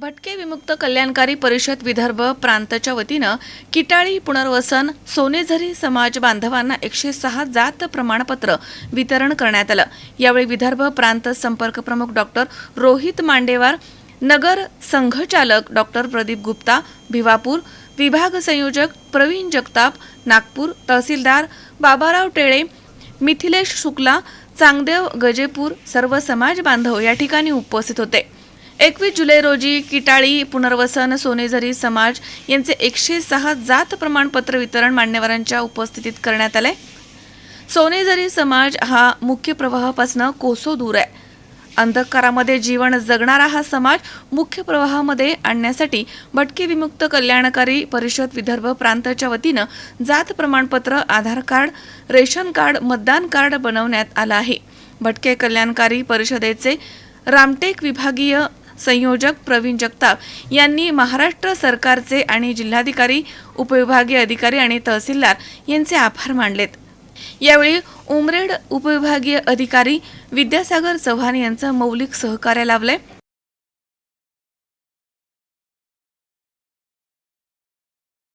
भटके विमुक्त कल्याणकारी परिषद विदर्भ प्रांतच्या वतीनं किटाळी पुनर्वसन सोनेझरी समाज बांधवांना एकशे सहा जात प्रमाणपत्र वितरण करण्यात आलं. यावेळी विदर्भ प्रांत संपर्क प्रमुख डॉक्टर रोहित मांडेवार नगर संघचालक डॉक्टर प्रदीप गुप्ता भिवापूर विभाग संयोजक प्रवीण जगताप नागपूर तहसीलदार बाबाराव टेळे मिथिलेश शुक्ला चांगदेव गजेपूर सर्व समाज बांधव या ठिकाणी उपस्थित होते. एकवीस जुलै रोजी किटाळी पुनर्वसन सोनेझरी समाज यांचे एकशे सहा जात प्रमाणपत्र वितरण मान्यवरांच्या उपस्थितीत करण्यात आले. सोनेझरी समाज हा मुख्य प्रवाहापासून कोसो दूर आहे. अंधकारामध्ये जीवन जगणारा हा समाज मुख्य प्रवाहामध्ये आणण्यासाठी भटके विमुक्त कल्याणकारी परिषद विदर्भ प्रांताच्या वतीनं जात प्रमाणपत्र आधार कार्ड रेशन कार्ड मतदान कार्ड बनवण्यात आलं आहे. भटके कल्याणकारी परिषदेचे रामटेक विभागीय संयोजक प्रवीण जगताप यांनी महाराष्ट्र सरकारचे आणि जिल्हाधिकारी उपविभागीय अधिकारी आणि तहसीलदार यांचे आभार मानलेत. यावेळी उमरेड उपविभागीय अधिकारी विद्यासागर चव्हाण यांचं मौलिक सहकार्य लाभलंय.